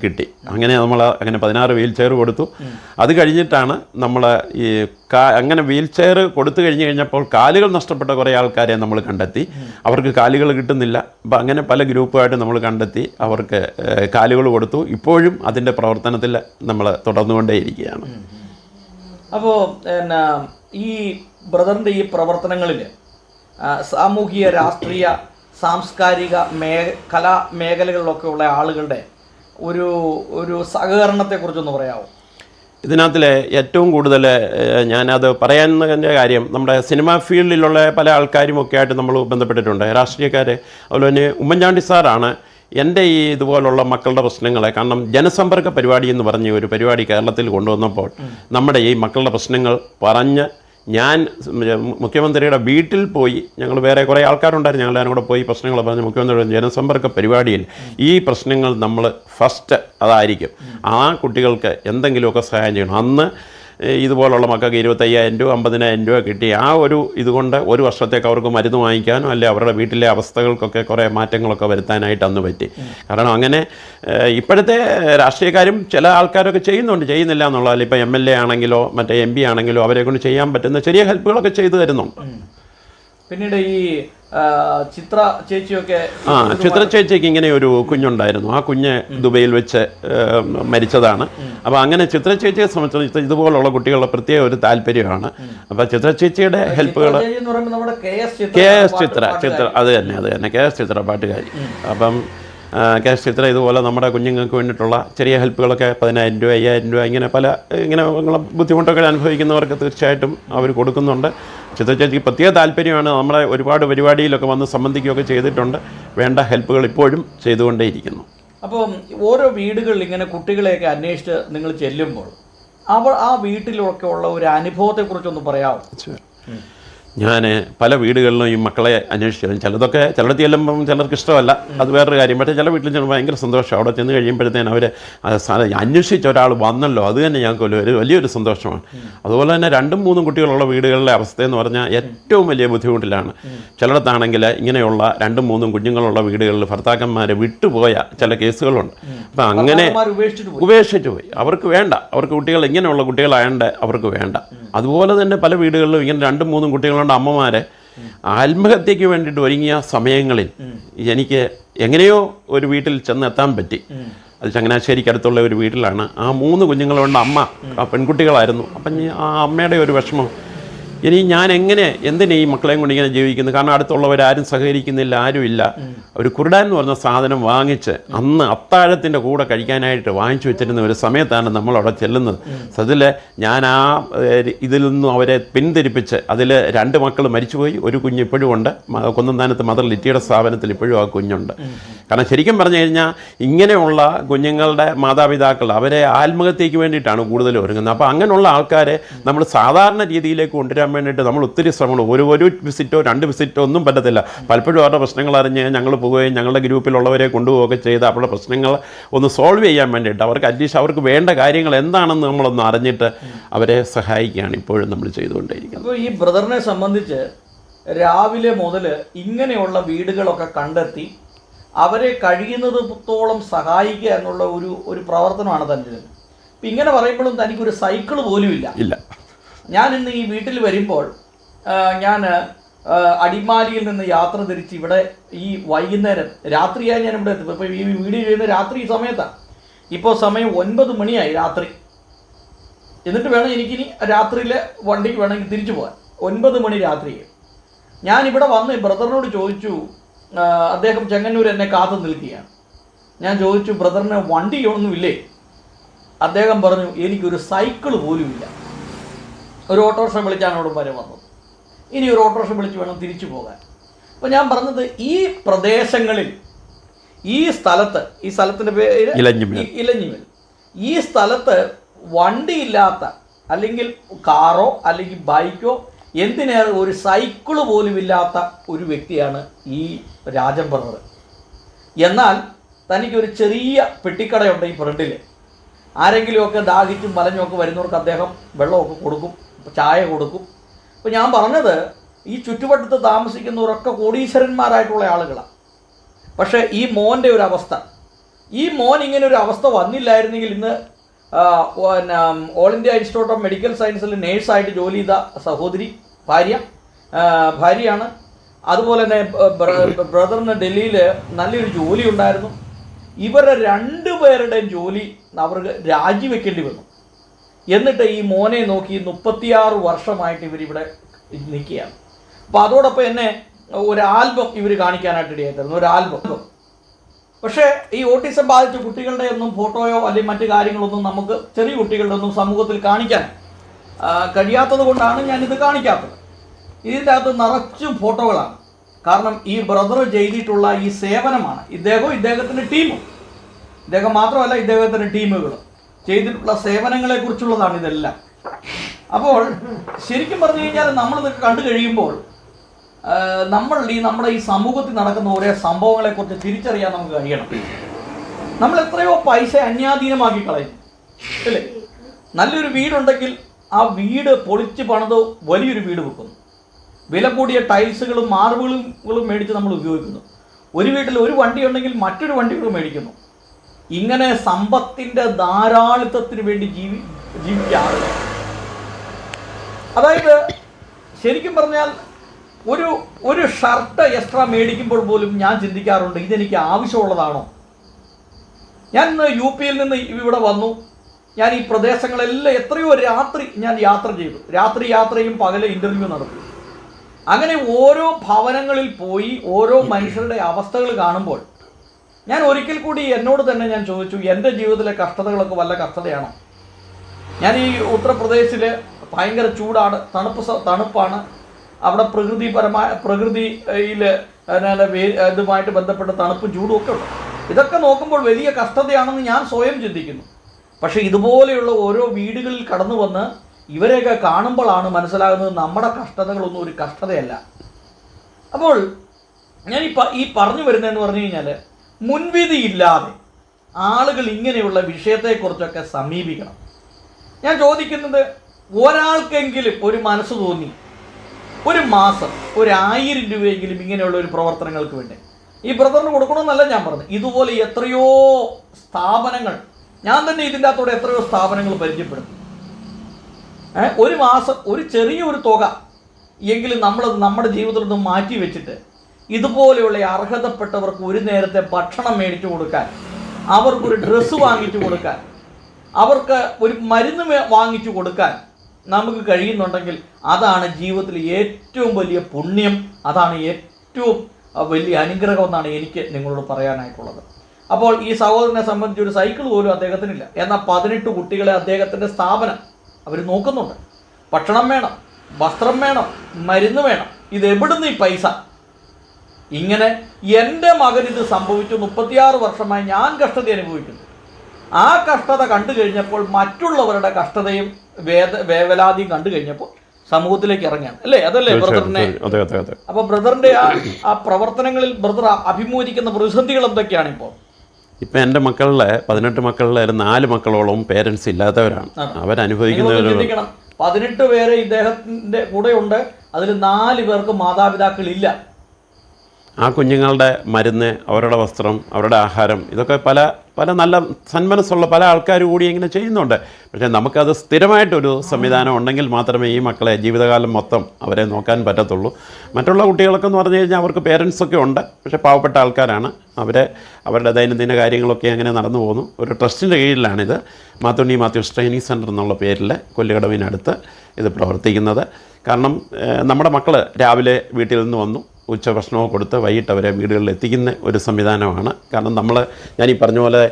കിട്ടി. അങ്ങനെ നമ്മൾ അങ്ങനെ പതിനാറ് വീൽ ചെയർ കൊടുത്തു. അത് കഴിഞ്ഞിട്ടാണ് നമ്മൾ ഈ അങ്ങനെ വീൽ ചെയർ കൊടുത്തു കഴിഞ്ഞ് കഴിഞ്ഞപ്പോൾ കാലുകൾ നഷ്ടപ്പെട്ട കുറേ ആൾക്കാരെ നമ്മൾ കണ്ടെത്തി. അവർക്ക് കാലുകൾ കിട്ടുന്നില്ല. അപ്പം അങ്ങനെ പല ഗ്രൂപ്പുമായിട്ട് നമ്മൾ കണ്ടെത്തി അവർക്ക് കാലുകൾ കൊടുത്തു. ഇപ്പോഴും അതിന്റെ പ്രവർത്തനത്തിൽ നമ്മൾ തുടർന്നുകൊണ്ടേയിരിക്കുകയാണ്. അപ്പോൾ എന്നാ ഈ ബ്രദറിന്റെ ഈ പ്രവർത്തനങ്ങളിൽ സാമൂഹിക രാഷ്ട്രീയ സാംസ്കാരിക മേ കലാ മേഖലകളിലൊക്കെ ഉള്ള ആളുകളുടെ ഒരു ഒരു സഹകരണത്തെക്കുറിച്ചൊന്ന് പറയാമോ ഇതിനകത്തിലെ ഏറ്റവും കൂടുതൽ ഞാനത് പറയാനുള്ള കാര്യം നമ്മുടെ സിനിമാ ഫീൽഡിലുള്ള പല ആൾക്കാരും ഒക്കെ ആയിട്ട് നമ്മൾ ബന്ധപ്പെട്ടിട്ടുണ്ട്. രാഷ്ട്രീയക്കാർ അതുപോലെ തന്നെ ഉമ്മൻചാണ്ടി സാറാണ് എന്റെ ഈ ഇതുപോലുള്ള മക്കളുടെ പ്രശ്നങ്ങളെ കാരണം ജനസമ്പർക്ക പരിപാടി എന്ന് പറഞ്ഞ ഒരു പരിപാടി കേരളത്തിൽ കൊണ്ടുവന്നപ്പോൾ നമ്മുടെ ഈ മക്കളുടെ പ്രശ്നങ്ങൾ പറഞ്ഞ് ഞാൻ മുഖ്യമന്ത്രിയുടെ വീട്ടിൽ പോയി ഞങ്ങൾ വേറെ കുറേ ആൾക്കാരുണ്ടായിരുന്നു. ഞങ്ങളെല്ലാവരും കൂടെ പോയി പ്രശ്നങ്ങൾ പറഞ്ഞ് മുഖ്യമന്ത്രിയുടെ ജനസമ്പർക്ക പരിപാടിയിൽ ഈ പ്രശ്നങ്ങൾ നമ്മൾ ഫസ്റ്റ് അതായിരിക്കും. ആ കുട്ടികൾക്ക് എന്തെങ്കിലുമൊക്കെ സഹായം ചെയ്യണം. അന്ന് ഇതുപോലുള്ള മക്കൾക്ക് ഇരുപത്തയ്യായിരം രൂപ അമ്പതിനായിരം രൂപ കിട്ടി. ആ ഒരു ഇതുകൊണ്ട് ഒരു വർഷത്തേക്ക് അവർക്ക് മരുന്ന് വാങ്ങിക്കാനോ അല്ലെ അവരുടെ വീട്ടിലെ അവസ്ഥകൾക്കൊക്കെ കുറേ മാറ്റങ്ങളൊക്കെ വരുത്താനായിട്ട് അന്ന് പറ്റി. കാരണം അങ്ങനെ ഇപ്പോഴത്തെ രാഷ്ട്രീയക്കാരും ചില ആൾക്കാരൊക്കെ ചെയ്യുന്നുണ്ട്. ചെയ്യുന്നില്ല എന്നുള്ളതല്ല. ഇപ്പോൾ എം എൽ എ ആണെങ്കിലോ മറ്റേ എം പി ആണെങ്കിലോ അവരെ കൊണ്ട് ചെയ്യാൻ പറ്റുന്ന ചെറിയ ഹെൽപ്പുകളൊക്കെ ചെയ്തു തരുന്നുണ്ട്. പിന്നീട് ഈ ചിത്ര ചേച്ചിയൊക്കെ ആ ചിത്ര ചേച്ചിക്ക് ഇങ്ങനെ ഒരു കുഞ്ഞുണ്ടായിരുന്നു. ആ കുഞ്ഞ് ദുബൈയിൽ വെച്ച് മരിച്ചതാണ്. അപ്പോൾ അങ്ങനെ ചിത്ര ചേച്ചിയെ സംബന്ധിച്ച് ഇതുപോലുള്ള കുട്ടികളുടെ പ്രത്യേക ഒരു താല്പര്യമാണ്. അപ്പോൾ ചിത്ര ചേച്ചിയുടെ ഹെൽപ്പുകൾ കെ എസ് ചിത്ര ചിത്ര അത് തന്നെ അത് തന്നെ. കെ എസ് ചിത്ര പാട്ടുകാരി. അപ്പം ആ, കെ എസ് ചിത്ര ഇതുപോലെ നമ്മുടെ കുഞ്ഞുങ്ങൾക്ക് വേണ്ടിയിട്ടുള്ള ചെറിയ ഹെൽപ്പുകളൊക്കെ പതിനായിരം രൂപ അയ്യായിരം രൂപ ഇങ്ങനെ പല ഇങ്ങനെ ബുദ്ധിമുട്ടൊക്കെ അനുഭവിക്കുന്നവർക്ക് തീർച്ചയായിട്ടും അവർ കൊടുക്കുന്നുണ്ട്. ചിത്ര ചേച്ചിക്ക് പ്രത്യേക താല്പര്യമാണ് നമ്മുടെ ഒരുപാട് പരിപാടിയിലൊക്കെ വന്ന് സംബന്ധിക്കുകയൊക്കെ ചെയ്തിട്ടുണ്ട്. വേണ്ട ഹെൽപ്പുകൾ ഇപ്പോഴും ചെയ്തുകൊണ്ടേയിരിക്കുന്നു. അപ്പോൾ ഓരോ വീടുകളിൽ ഇങ്ങനെ കുട്ടികളെയൊക്കെ അന്വേഷിച്ച് നിങ്ങൾ ചെല്ലുമ്പോൾ അവർ ആ വീട്ടിലൊക്കെ ഉള്ള ഒരു അനുഭവത്തെക്കുറിച്ചൊന്ന് പറയാമോ ഞാൻ പല വീടുകളിലും ഈ മക്കളെ അന്വേഷിച്ചു ചിലതൊക്കെ ചിലടത്ത് ചെല്ലുമ്പം ചിലർക്ക് ഇഷ്ടമല്ല. അത് വേറൊരു കാര്യം. പക്ഷേ ചില വീട്ടിൽ ചെല്ലുമ്പോൾ ഭയങ്കര സന്തോഷം. അവിടെ ചെന്ന് കഴിയുമ്പോഴത്തേന് അവർ അന്വേഷിച്ച ഒരാൾ വന്നല്ലോ. അത് തന്നെ ഞങ്ങൾക്ക് ഒരു ഒരു വലിയൊരു സന്തോഷമാണ്. അതുപോലെ തന്നെ രണ്ടും മൂന്നും കുട്ടികളുള്ള വീടുകളിലെ അവസ്ഥയെന്ന് പറഞ്ഞാൽ ഏറ്റവും വലിയ ബുദ്ധിമുട്ടിലാണ്. ചിലയിടത്താണെങ്കിൽ ഇങ്ങനെയുള്ള രണ്ടും മൂന്നും കുഞ്ഞുങ്ങളുള്ള വീടുകളിൽ ഭർത്താക്കന്മാർ വിട്ടുപോയ ചില കേസുകളുണ്ട്. അപ്പം അങ്ങനെ ഉപേക്ഷിച്ചിട്ട് ഉപേക്ഷിച്ചു പോയി. അവർക്ക് വേണ്ട. അവർക്ക് കുട്ടികൾ ഇങ്ങനെയുള്ള കുട്ടികളായതുകൊണ്ട് അവർക്ക് വേണ്ട. അതുപോലെ തന്നെ പല വീടുകളിലും ഇങ്ങനെ രണ്ടും മൂന്നും കുട്ടികളുണ്ട് അമ്മമാരെ. ആത്മഹത്യയ്ക്ക് വേണ്ടിയിട്ട് ഒരുങ്ങിയ സമയങ്ങളിൽ എനിക്ക് എങ്ങനെയോ ഒരു വീട്ടിൽ ചെന്ന് എത്താൻ പറ്റി. അത് ചങ്ങനാശ്ശേരിക്കടുത്തുള്ള ഒരു വീട്ടിലാണ്. ആ മൂന്ന് കുഞ്ഞുങ്ങളുണ്ട് അമ്മ പെൺകുട്ടികളായിരുന്നു. അപ്പം ആ അമ്മയുടെ ഒരു വിഷമം ഇനി ഞാൻ എങ്ങനെ എന്തിനാ ഈ മക്കളെയും കൊണ്ട് ഇങ്ങനെ ജീവിക്കുന്നത്? കാരണം അടുത്തുള്ളവരാരും സഹകരിക്കുന്നില്ല ആരുമില്ല. ഒരു കുരുടാൻ എന്ന് പറഞ്ഞ സാധനം വാങ്ങിച്ച് അന്ന് അത്താഴത്തിന്റെ കൂടെ കഴിക്കാനായിട്ട് വാങ്ങിച്ചു വെച്ചിരുന്ന ഒരു സമയത്താണ് നമ്മൾ അവിടെ ചെല്ലുന്നത്. അതിൽ ഞാൻ ആ ഇതിൽ നിന്നും അവരെ പിന്തിരിപ്പിച്ച് അതിൽ രണ്ട് മക്കൾ മരിച്ചുപോയി. ഒരു കുഞ്ഞ് ഇപ്പോഴും ഉണ്ട്. കുന്നന്താനത്ത് മദർ ലിറ്റിയുടെ സ്ഥാപനത്തിൽ ഇപ്പോഴും ആ കുഞ്ഞുണ്ട്. കാരണം ശരിക്കും പറഞ്ഞു കഴിഞ്ഞാൽ ഇങ്ങനെയുള്ള കുഞ്ഞുങ്ങളുടെ മാതാപിതാക്കൾ അവരെ ആത്മഹത്യക്ക് വേണ്ടിയിട്ടാണ് കൂടുതൽ ഒരുങ്ങുന്നത്. അപ്പോൾ അങ്ങനെയുള്ള ആൾക്കാരെ നമ്മൾ സാധാരണ രീതിയിലേക്ക് കൊണ്ടുവരാൻ വേണ്ടിയിട്ട് നമ്മൾ ഒത്തിരി ശ്രമങ്ങൾ ഒരു ഒരു വിസിറ്റോ രണ്ട് വിസിറ്റോ ഒന്നും പറ്റത്തില്ല. പലപ്പോഴും അവരുടെ പ്രശ്നങ്ങൾ അറിഞ്ഞ് ഞങ്ങൾ പോവുകയും ഞങ്ങളുടെ ഗ്രൂപ്പിലുള്ളവരെ കൊണ്ടുപോവുകയൊക്കെ ചെയ്ത് അവരുടെ പ്രശ്നങ്ങൾ ഒന്ന് സോൾവ് ചെയ്യാൻ വേണ്ടിയിട്ട് അവർക്ക് അറ്റ്ലീസ്റ്റ് അവർക്ക് വേണ്ട കാര്യങ്ങൾ എന്താണെന്ന് നമ്മളൊന്ന് അറിഞ്ഞിട്ട് അവരെ സഹായിക്കുകയാണ് ഇപ്പോഴും നമ്മൾ ചെയ്തുകൊണ്ടിരിക്കുന്നത് അപ്പോൾ ഈ ബ്രദറിനെ സംബന്ധിച്ച് രാവിലെ മുതൽ ഇങ്ങനെയുള്ള വീടുകളൊക്കെ കണ്ടെത്തി അവരെ കഴിയുന്നതോളം സഹായിക്കുക എന്നുള്ള ഒരു ഒരു പ്രവർത്തനമാണ് തന്റെ ഇപ്പം ഇങ്ങനെ പറയുമ്പോഴും തനിക്കൊരു സൈക്കിൾ പോലും ഇല്ല ഇല്ല. ഞാൻ ഇന്ന് ഈ വീട്ടിൽ വരുമ്പോൾ ഞാൻ അടിമാലിയിൽ നിന്ന് യാത്ര തിരിച്ച് ഇവിടെ ഈ വൈകുന്നേരം രാത്രിയായി ഞാൻ ഇവിടെ എത്തും. ഇപ്പോൾ ഈ വീഡിയോ ചെയ്യുന്ന രാത്രി ഈ സമയത്താണ് ഇപ്പോൾ സമയം ഒൻപത് മണിയായി രാത്രി. എന്നിട്ട് വേണം എനിക്കിനി രാത്രിയിലെ വണ്ടിക്ക് വേണമെങ്കിൽ തിരിച്ചു പോകാൻ. ഒൻപത് മണി രാത്രി ഞാൻ ഇവിടെ വന്ന് ബ്രദറിനോട് ചോദിച്ചു അദ്ദേഹം ചെങ്ങന്നൂർ എന്നെ കാത്തു നിൽക്കുകയാണ്. ഞാൻ ചോദിച്ചു ബ്രദറിന് വണ്ടിയൊന്നുമില്ലേ അദ്ദേഹം പറഞ്ഞു എനിക്കൊരു സൈക്കിൾ പോലും ഇല്ല ഒരു ഓട്ടോറിക്ഷ വിളിച്ചാണ് അവിടെ വരെ വന്നത് ഇനി ഒരു ഓട്ടോറിക്ഷ വിളിച്ച് വേണം തിരിച്ചു പോകാൻ. അപ്പോൾ ഞാൻ പറഞ്ഞത് ഈ പ്രദേശങ്ങളിൽ ഈ സ്ഥലത്ത് ഈ സ്ഥലത്തിന്റെ പേര് ഇലഞ്ഞിമേൽ. ഇലഞ്ഞിമേൽ. ഈ സ്ഥലത്ത് വണ്ടിയില്ലാത്ത അല്ലെങ്കിൽ കാറോ അല്ലെങ്കിൽ ബൈക്കോ എന്തിനേറെ ഒരു സൈക്കിൾ പോലും ഇല്ലാത്ത ഒരു വ്യക്തിയാണ് ഈ രാജൻ ബ്രദർ എന്നാൽ തനിക്കൊരു ചെറിയ പെട്ടിക്കടയുണ്ട് ഈ ഫ്രണ്ടിൽ ആരെങ്കിലുമൊക്കെ ദാഹിച്ചും വലഞ്ഞുമൊക്കെ വരുന്നവർക്ക് അദ്ദേഹം വെള്ളമൊക്കെ കൊടുക്കും. ചായ കൊടുക്കും. അപ്പോൾ ഞാൻ പറഞ്ഞത് ഈ ചുറ്റുവട്ടത്ത് താമസിക്കുന്നവരൊക്കെ കോടീശ്വരന്മാരായിട്ടുള്ള ആളുകളാണ് പക്ഷേ ഈ മോന്റെ ഒരു അവസ്ഥ. ഈ മോൻ ഇങ്ങനെ ഒരു അവസ്ഥ വന്നില്ലായിരുന്നെങ്കിൽ ഇന്ന് പിന്നെ all India institute of medical സയൻസിൽ നേഴ്സായിട്ട് ജോലി ചെയ്ത സഹോദരി ഭാര്യ ഭാര്യയാണ്. അതുപോലെ തന്നെ ബ്ര- ബ്രദറിന് ഡൽഹിയിൽ നല്ലൊരു ജോലി ഉണ്ടായിരുന്നു. ഇവരുടെ രണ്ടു പേരുടെയും ജോലി അവർക്ക് രാജിവെക്കേണ്ടി വന്നു. എന്നിട്ട് ഈ മോനെ നോക്കി മുപ്പത്തിയാറ് വർഷമായിട്ട് ഇവരിവിടെ നിൽക്കുകയാണ്. അപ്പോൾ അതോടൊപ്പം എന്നെ ഒരു ആൽബം ഇവർ കാണിക്കാനായിട്ട് ഇടയായിട്ടായിരുന്നു ഒരു ആൽബം. പക്ഷേ ഈ ഓട്ടിസം ബാധിച്ച കുട്ടികളുടെ ഒന്നും ഫോട്ടോയോ അല്ലെങ്കിൽ മറ്റു കാര്യങ്ങളൊന്നും നമുക്ക് ചെറിയ കുട്ടികളുടെ ഒന്നും സമൂഹത്തിൽ കാണിക്കാൻ കഴിയാത്തത് കൊണ്ടാണ് ഞാനിത് കാണിക്കാത്തത്. ഇതിന്റെ അകത്ത് നിറച്ചും ഫോട്ടോകളാണ്. കാരണം ഈ ബ്രദർ ചെയ്തിട്ടുള്ള ഈ സേവനമാണ്. ഇദ്ദേഹവും ഇദ്ദേഹത്തിന്റെ ടീമും. ഇദ്ദേഹം മാത്രമല്ല ഇദ്ദേഹത്തിന്റെ ടീമുകൾ ചെയ്തിട്ടുള്ള സേവനങ്ങളെ കുറിച്ചുള്ളതാണ് ഇതെല്ലാം. അപ്പോൾ ശരിക്കും പറഞ്ഞു കഴിഞ്ഞാൽ നമ്മളിതൊക്കെ കണ്ടു കഴിയുമ്പോൾ നമ്മൾ ഈ നമ്മുടെ ഈ സമൂഹത്തിൽ നടക്കുന്ന ഓരോ സംഭവങ്ങളെക്കുറിച്ച് തിരിച്ചറിയാൻ നമുക്ക് കഴിയണം. നമ്മൾ എത്രയോ പൈസ അന്യാധീനമാക്കി കളയും അല്ലേ? നല്ലൊരു വീടുണ്ടെങ്കിൽ ആ വീട് പൊളിച്ച് പണിത് വലിയൊരു വീട് വെക്കുന്നു. വില കൂടിയ ടൈൽസുകളും മാർബിളുകളും മേടിച്ച് നമ്മൾ ഉപയോഗിക്കുന്നു. ഒരു വീട്ടിൽ ഒരു വണ്ടി ഉണ്ടെങ്കിൽ മറ്റൊരു വണ്ടി കൂടെ മേടിക്കുന്നു. ഇങ്ങനെ സമ്പത്തിന്റെ ധാരാളിത്തത്തിന് വേണ്ടി ജീവി ജീവിക്കുക അതായത് ശരിക്കും പറഞ്ഞാൽ ഒരു ഒരു ഷർട്ട് എക്സ്ട്രാ മേടിക്കുമ്പോൾ പോലും ഞാൻ ചിന്തിക്കാറുണ്ട് ഇതെനിക്ക് ആവശ്യമുള്ളതാണോ? ഞാൻ ഇന്ന് യു പിയിൽ നിന്ന് ഇവിടെ വന്നു. ഞാൻ ഈ പ്രദേശങ്ങളെല്ലാം എത്രയോ രാത്രി ഞാൻ യാത്ര ചെയ്തു. രാത്രി യാത്രയും പകലെ ഇന്റർവ്യൂ നടത്തി. അങ്ങനെ ഓരോ ഭവനങ്ങളിൽ പോയി ഓരോ മനുഷ്യരുടെ അവസ്ഥകൾ കാണുമ്പോൾ ഞാൻ ഒരിക്കൽ കൂടി എന്നോട് തന്നെ ഞാൻ ചോദിച്ചു എന്റെ ജീവിതത്തിലെ കഷ്ടതകളൊക്കെ വല്ല കഷ്ടതയാണോ? ഞാൻ ഈ ഉത്തർപ്രദേശിൽ ഭയങ്കര ചൂടാണ് തണുപ്പ് തണുപ്പാണ്. അവിടെ പ്രകൃതിപരമായ പ്രകൃതിയിൽ ഇതുമായിട്ട് ബന്ധപ്പെട്ട തണുപ്പ് ചൂടും ഒക്കെ ഉണ്ട്. ഇതൊക്കെ നോക്കുമ്പോൾ വലിയ കഷ്ടതയാണെന്ന് ഞാൻ സ്വയം ചിന്തിക്കുന്നു. പക്ഷേ ഇതുപോലെയുള്ള ഓരോ വീടുകളിൽ കടന്നു വന്ന് ഇവരെയൊക്കെ കാണുമ്പോഴാണ് മനസ്സിലാകുന്നത് നമ്മുടെ കഷ്ടതകളൊന്നും ഒരു കഷ്ടതയല്ല. അപ്പോൾ ഞാൻ ഈ പറഞ്ഞു വരുന്നതെന്ന് പറഞ്ഞു കഴിഞ്ഞാൽ മുൻവിധിയില്ലാതെ ആളുകൾ ഇങ്ങനെയുള്ള വിഷയത്തെക്കുറിച്ചൊക്കെ സമീപിക്കണം. ഞാൻ ചോദിക്കുന്നത് ഒരാൾക്കെങ്കിലും ഒരു മനസ്സ് തോന്നി ഒരു മാസം ഒരു ആയിരം രൂപയെങ്കിലും ഇങ്ങനെയുള്ള ഒരു പ്രവർത്തനങ്ങൾക്ക് വേണ്ടി. ഈ ബ്രദറിന് കൊടുക്കണമെന്നല്ല ഞാൻ പറഞ്ഞത്. ഇതുപോലെ എത്രയോ സ്ഥാപനങ്ങൾ ഞാൻ തന്നെ ഇതിന്റെ അകത്തോടെ എത്രയോ സ്ഥാപനങ്ങൾ പരിചയപ്പെടുത്തി ഒരു മാസം ഒരു ചെറിയൊരു തുക എങ്കിലും നമ്മൾ നമ്മുടെ ജീവിതത്തിൽ നിന്ന് മാറ്റി വെച്ചിട്ട് ഇതുപോലെയുള്ള അർഹതപ്പെട്ടവർക്ക് ഒരു നേരത്തെ ഭക്ഷണം മേടിച്ചു കൊടുക്കാൻ അവർക്കൊരു ഡ്രസ്സ് വാങ്ങിച്ചു കൊടുക്കാൻ അവർക്ക് ഒരു മരുന്ന് വാങ്ങിച്ചു കൊടുക്കാൻ നമുക്ക് കഴിയുന്നുണ്ടെങ്കിൽ അതാണ് ജീവിതത്തിൽ ഏറ്റവും വലിയ പുണ്യം അതാണ് ഏറ്റവും വലിയ അനുഗ്രഹം എന്നാണ് എനിക്ക് നിങ്ങളോട് പറയാനായിട്ടുള്ളത്. അപ്പോൾ ഈ സഹോദരനെ സംബന്ധിച്ച് ഒരു സൈക്കിൾ പോലും അദ്ദേഹത്തിനില്ല. എന്നാൽ പതിനെട്ട് കുട്ടികളെ അദ്ദേഹത്തിന്റെ സ്ഥാപനം അവർ നോക്കുന്നുണ്ട്. ഭക്ഷണം വേണം വസ്ത്രം വേണം മരുന്ന് വേണം. ഇത് എവിടുന്ന് ഈ പൈസ? ഇങ്ങനെ എന്റെ മകൻ ഇത് സംഭവിച്ചു മുപ്പത്തിയാറ് വർഷമായി ഞാൻ കഷ്ടത അനുഭവിക്കുന്നു. ആ കഷ്ടത കണ്ടു കഴിഞ്ഞപ്പോൾ മറ്റുള്ളവരുടെ കഷ്ടതയും വേദ വേവലാതിയും കണ്ടു കഴിഞ്ഞപ്പോൾ സമൂഹത്തിലേക്ക് ഇറങ്ങാൻ. അല്ലേ? അതല്ലേ ബ്രദറിനെ? അപ്പൊ ബ്രദറിന്റെ ആ ആ പ്രവർത്തനങ്ങളിൽ ബ്രദർ അഭിമുഖീകരിക്കുന്ന പ്രതിസന്ധികൾ എന്തൊക്കെയാണ് ഇപ്പോൾ? ഇപ്പം എന്റെ മക്കളിലെ പതിനെട്ട് മക്കളിലെ നാല് മക്കളോളം പേരൻസ് ഇല്ലാത്തവരാണ്. അവരനുഭവിക്കുന്ന പതിനെട്ട് പേര് ഇദ്ദേഹത്തിന്റെ കൂടെയുണ്ട്. അതിൽ നാല് പേർക്ക് മാതാപിതാക്കളില്ല. ആ കുഞ്ഞുങ്ങളുടെ മരുന്ന് അവരുടെ വസ്ത്രം അവരുടെ ആഹാരം ഇതൊക്കെ പല പല നല്ല സന്മനസ്സുള്ള പല ആൾക്കാർ കൂടി ഇങ്ങനെ ചെയ്യുന്നുണ്ട്. പക്ഷേ നമുക്കത് സ്ഥിരമായിട്ടൊരു സംവിധാനം ഉണ്ടെങ്കിൽ മാത്രമേ ഈ മക്കളെ ജീവിതകാലം മൊത്തം അവരെ നോക്കാൻ പറ്റത്തുള്ളൂ. മറ്റുള്ള കുട്ടികളൊക്കെ എന്ന് പറഞ്ഞു കഴിഞ്ഞാൽ അവർക്ക് പേരൻസൊക്കെ ഉണ്ട്. പക്ഷേ പാവപ്പെട്ട ആൾക്കാരാണ്. അവരെ അവരുടെ ദൈനംദിന കാര്യങ്ങളൊക്കെ അങ്ങനെ നടന്നു പോകുന്നു ഒരു ട്രസ്റ്റിന്റെ കീഴിലാണിത്. മാത്തുണ്ണി മാത്യൂസ് ട്രെയിനിങ് സെന്റർ എന്നുള്ള പേരിൽ കൊല്ലുകടവിനടുത്ത് ഇത് പ്രവർത്തിക്കുന്നത്. കാരണം നമ്മുടെ മക്കൾ രാവിലെ വീട്ടിൽ നിന്ന് വന്നു. ഉച്ചഭക്ഷണമോ കൊടുത്ത് വൈകിട്ട് അവരെ വീടുകളിൽ എത്തിക്കുന്ന ഒരു സംവിധാനമാണ്. കാരണം നമ്മൾ ഞാൻ ഈ പറഞ്ഞ പോലെ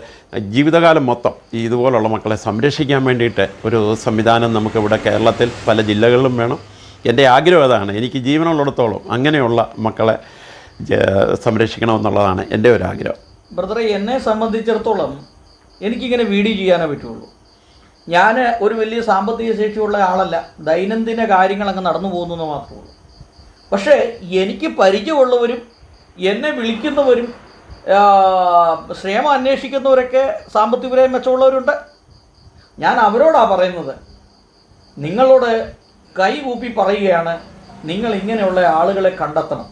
ജീവിതകാലം മൊത്തം ഈ ഇതുപോലുള്ള മക്കളെ സംരക്ഷിക്കാൻ വേണ്ടിയിട്ട് ഒരു സംവിധാനം നമുക്കിവിടെ കേരളത്തിൽ പല ജില്ലകളിലും വേണം. എന്റെ ആഗ്രഹം അതാണ് എനിക്ക് ജീവനുള്ളിടത്തോളം അങ്ങനെയുള്ള മക്കളെ സംരക്ഷിക്കണമെന്നുള്ളതാണ് എന്റെ ഒരു ആഗ്രഹം. ബ്രദറെ എന്നെ സംബന്ധിച്ചിടത്തോളം എനിക്കിങ്ങനെ വീഡിയോ ചെയ്യാനേ പറ്റുള്ളൂ. ഞാൻ ഒരു വലിയ സാമ്പത്തിക ശേഷിയുള്ള ആളല്ല. ദൈനംദിന കാര്യങ്ങൾ അങ്ങ് നടന്നു പോകുന്നു മാത്രമേ ഉള്ളൂ. പക്ഷേ എനിക്ക് പരിചയമുള്ളവരും എന്നെ വിളിക്കുന്നവരും ശ്രേമം അന്വേഷിക്കുന്നവരൊക്കെ സാമ്പത്തികപരമായി മെച്ചമുള്ളവരുണ്ട്. ഞാൻ അവരോടാണ് പറയുന്നത്. നിങ്ങളോട് കൈ കൂപ്പി പറയുകയാണ് നിങ്ങൾ ഇങ്ങനെയുള്ള ആളുകളെ കണ്ടെത്തണം.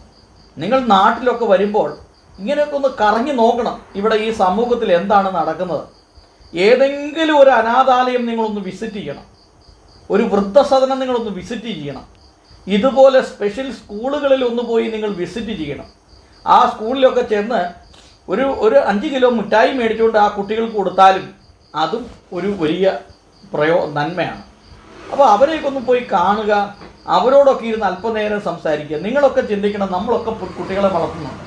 നിങ്ങൾ നാട്ടിലൊക്കെ വരുമ്പോൾ ഇങ്ങനെയൊക്കെ ഒന്ന് കറങ്ങി നോക്കണം. ഇവിടെ ഈ സമൂഹത്തിൽ എന്താണ് നടക്കുന്നത്? ഏതെങ്കിലും ഒരു അനാഥാലയം നിങ്ങളൊന്ന് വിസിറ്റ് ചെയ്യണം. ഒരു വൃദ്ധസദനം നിങ്ങളൊന്ന് വിസിറ്റ് ചെയ്യണം. ഇതുപോലെ സ്പെഷ്യൽ സ്കൂളുകളിൽ ഒന്ന് പോയി നിങ്ങൾ വിസിറ്റ് ചെയ്യണം. ആ സ്കൂളിലൊക്കെ ചെന്ന് ഒരു ഒരു അഞ്ച് കിലോ മിഠായി മേടിച്ചുകൊണ്ട് ആ കുട്ടികൾക്ക് കൊടുത്താലും അതും ഒരു വലിയ പ്രയോ നന്മയാണ്. അപ്പോൾ അവരെയൊക്കെ ഒന്ന് പോയി കാണുക അവരോടൊക്കെ ഇരുന്ന് അല്പനേരം സംസാരിക്കുക. നിങ്ങളൊക്കെ ചിന്തിക്കണം നമ്മളൊക്കെ കുട്ടികളെ വളർത്തുന്നുണ്ട്.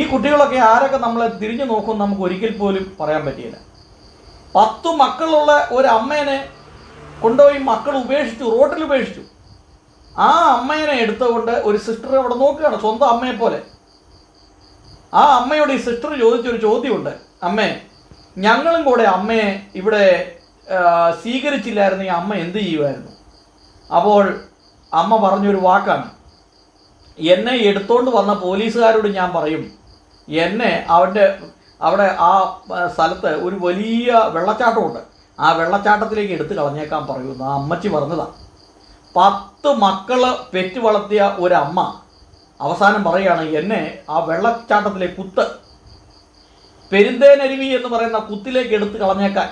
ഈ കുട്ടികളൊക്കെ ആരൊക്കെ നമ്മളെ തിരിഞ്ഞു നോക്കും നമുക്ക് ഒരിക്കൽ പോലും പറയാൻ പറ്റിയില്ല. പത്തു മക്കളുള്ള ഒരു അമ്മേനെ കൊണ്ടുപോയി മക്കൾ ഉപേക്ഷിച്ചു റോട്ടിൽ ഉപേക്ഷിച്ചു. ആ അമ്മേനെ എടുത്തുകൊണ്ട് ഒരു സിസ്റ്റർ അവിടെ നോക്കുകയാണ് സ്വന്തം അമ്മയെ പോലെ. ആ അമ്മയോട് ഈ സിസ്റ്റർ ചോദിച്ചൊരു ചോദ്യമുണ്ട്. അമ്മേ ഞങ്ങളും കൂടെ അമ്മയെ ഇവിടെ സ്വീകരിച്ചില്ലായിരുന്നു ഈ അമ്മ എന്ത് ചെയ്യുമായിരുന്നു? അപ്പോൾ അമ്മ പറഞ്ഞൊരു വാക്കാണ്. എന്നെ എടുത്തോണ്ട് വന്ന പോലീസുകാരോട് ഞാൻ പറയും എന്നെ അവന്റെ അവിടെ ആ സ്ഥലത്ത് ഒരു വലിയ വെള്ളച്ചാട്ടമുണ്ട്. ആ വെള്ളച്ചാട്ടത്തിലേക്ക് എടുത്തു കളഞ്ഞേക്കാൻ പറയുമെന്ന് ആ അമ്മച്ചി പറഞ്ഞതാ. പത്ത് മക്കൾ പെറ്റ് വളർത്തിയ ഒരമ്മ അവസാനം പറയുകയാണ് എന്നെ ആ വെള്ളച്ചാട്ടത്തിലെ കുത്ത് പെരുന്തേനരുവി എന്ന് പറയുന്ന കുത്തിലേക്ക് എടുത്ത് കളഞ്ഞേക്കാൻ.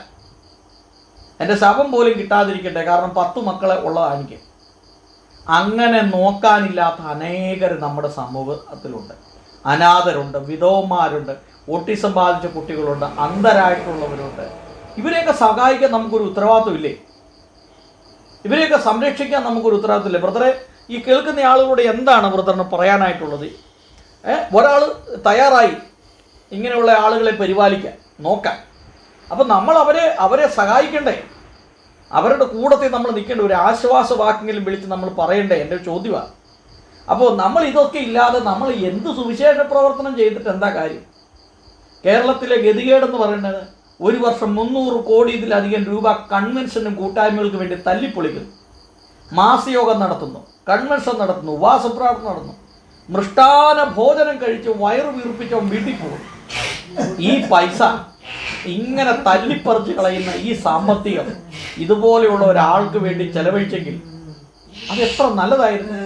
എന്റെ ശവം പോലും കിട്ടാതിരിക്കട്ടെ കാരണം പത്ത് മക്കളെ ഉള്ളതാണ് എനിക്ക്. അങ്ങനെ നോക്കാനില്ലാത്ത അനേകർ നമ്മുടെ സമൂഹത്തിലുണ്ട്. അനാഥരുണ്ട് വിധവന്മാരുണ്ട് ഓട്ടിസം ബാധിച്ച കുട്ടികളുണ്ട് അന്ധരായിട്ടുള്ളവരുണ്ട്. ഇവരെയൊക്കെ സഹായിക്കാൻ നമുക്കൊരു ഉത്തരവാദിത്വമില്ലേ ഇവരെയൊക്കെ സംരക്ഷിക്കാൻ നമുക്കൊരു ഉത്തരവാദിത്തമില്ല? ബ്രദറെ ഈ കേൾക്കുന്ന ആളുകളോട് എന്താണ് ബ്രദറിന് പറയാനായിട്ടുള്ളത്? ഒരാൾ തയ്യാറായി ഇങ്ങനെയുള്ള ആളുകളെ പരിപാലിക്കാൻ നോക്കാൻ. അപ്പം നമ്മൾ അവരെ അവരെ സഹായിക്കണ്ടേ? അവരുടെ കൂടത്തിൽ നമ്മൾ നിൽക്കേണ്ട ഒരു ആശ്വാസ വാക്കെങ്കിലും വിളിച്ച് നമ്മൾ പറയണ്ടേ? എന്റെ ചോദ്യമാണ്. അപ്പോൾ നമ്മൾ ഇതൊക്കെ ഇല്ലാതെ നമ്മൾ എന്ത് സുവിശേഷ പ്രവർത്തനം ചെയ്തിട്ട് എന്താ കാര്യം? കേരളത്തിലെ ഗതികേടെന്ന് പറയുന്നത് ഒരു വർഷം മുന്നൂറ് കോടി ഇതിലധികം രൂപ കൺവെൻഷനും കൂട്ടായ്മകൾക്ക് വേണ്ടി തല്ലിപ്പൊളിക്കുന്നു. മാസയോഗം നടത്തുന്നു കൺവെൻഷൻ നടത്തുന്നു ഉപവാസപ്രാർത്ഥന നടത്തുന്നു. മൃഷ്ടാന ഭോജനം കഴിച്ച് വയറു വീർപ്പിച്ചോ വീട്ടിൽ പോകും. ഈ പൈസ ഇങ്ങനെ തല്ലിപ്പറിച്ച് കളയുന്ന ഈ സാമ്പത്തികം ഇതുപോലെയുള്ള ഒരാൾക്ക് വേണ്ടി ചെലവഴിച്ചെങ്കിൽ അത് എത്ര നല്ലതായിരുന്നു.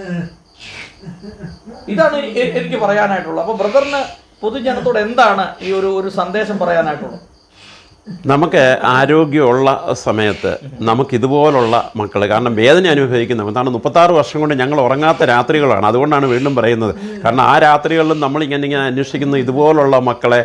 ഇതാണ് എനിക്ക് പറയാനായിട്ടുള്ളത്. അപ്പോൾ ബ്രദറിന് പൊതുജനത്തോട് എന്താണ് ഈ ഒരു ഒരു സന്ദേശം പറയാനായിട്ടുള്ളത്? നമുക്ക് ആരോഗ്യമുള്ള സമയത്ത് നമുക്കിതുപോലുള്ള മക്കൾ കാരണം വേദന അനുഭവിക്കുന്ന അതാണ് മുപ്പത്താറ് വർഷം കൊണ്ട് ഞങ്ങൾ ഉറങ്ങാത്ത രാത്രികളാണ്. അതുകൊണ്ടാണ് വീണ്ടും പറയുന്നത്. കാരണം ആ രാത്രികളിലും നമ്മളിങ്ങനെ ഇങ്ങനെ അന്വേഷിക്കുന്ന ഇതുപോലുള്ള മക്കളെ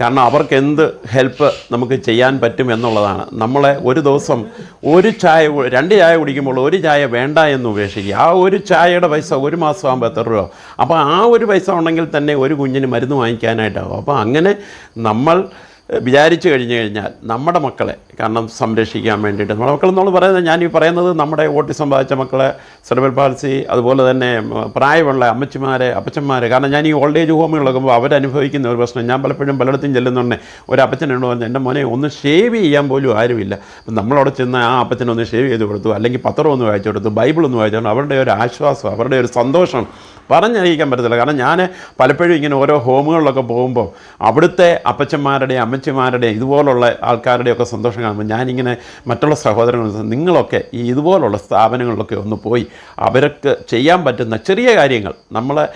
കാരണം അവർക്ക് എന്ത് ഹെൽപ്പ് നമുക്ക് ചെയ്യാൻ പറ്റും എന്നുള്ളതാണ്. നമ്മളെ ഒരു ദിവസം ഒരു ചായ രണ്ട് ചായ കുടിക്കുമ്പോൾ ഒരു ചായ വേണ്ട എന്ന് ഉപേക്ഷിക്കുക. ആ ഒരു ചായയുടെ പൈസ ഒരു മാസം ആകുമ്പോൾ എത്ര രൂപ? അപ്പോൾ ആ ഒരു പൈസ ഉണ്ടെങ്കിൽ തന്നെ ഒരു കുഞ്ഞിന് മരുന്ന് വാങ്ങിക്കാനായിട്ടാകും അപ്പോൾ അങ്ങനെ നമ്മൾ വിചാരിച്ചു കഴിഞ്ഞു കഴിഞ്ഞാൽ നമ്മുടെ മക്കളെ കാരണം സംരക്ഷിക്കാൻ വേണ്ടിയിട്ട് നമ്മുടെ മക്കൾ നമ്മൾ പറയുന്നത് ഞാൻ ഈ പറയുന്നത് നമ്മുടെ ഓട്ടിസം ബാധിച്ച മക്കളെ സെർബൽ പാൾസി അതുപോലെ തന്നെ പ്രായമുള്ള അമ്മച്ചിമാരെ അപ്പച്ചന്മാരെ. കാരണം ഞാൻ ഈ ഓൾഡ് ഏജ് ഹോമുകളൊക്കെ അവരനുഭവിക്കുന്ന ഒരു പ്രശ്നം. ഞാൻ പലപ്പോഴും പലയിടത്തും ചെല്ലുന്നുണ്ട്. ഒരു അപ്പച്ചനുണ്ടോ എന്ന് എന്റെ മോനെ ഒന്ന് ഷേവ് ചെയ്യാൻ പോലും ആരുമില്ല. നമ്മളവിടെ ചെന്ന് ആ അപ്പച്ചനൊന്ന് ഷേവ് ചെയ്ത് കൊടുത്തു. അല്ലെങ്കിൽ പത്രം ഒന്ന് വായിച്ചു കൊടുത്തു. ബൈബിൾ ഒന്ന് വായിച്ചു അവരുടെ ഒരു ആശ്വാസം അവരുടെ ഒരു സന്തോഷം പറഞ്ഞറിയിക്കാൻ പറ്റത്തില്ല. കാരണം ഞാൻ പലപ്പോഴും ഇങ്ങനെ ഓരോ ഹോമുകളിലൊക്കെ പോകുമ്പോൾ അവിടുത്തെ അപ്പച്ചന്മാരുടെ അമ്മച്ചിമാരുടെ ഇതുപോലുള്ള ആൾക്കാരുടെയൊക്കെ സന്തോഷം കാണുമ്പോൾ ഞാനിങ്ങനെ മറ്റുള്ള സഹോദരങ്ങൾ നിങ്ങളൊക്കെ ഈ ഇതുപോലുള്ള സ്ഥാപനങ്ങളിലൊക്കെ ഒന്ന് പോയി അവർക്ക് ചെയ്യാൻ പറ്റുന്ന ചെറിയ കാര്യങ്ങൾ. നമ്മളെ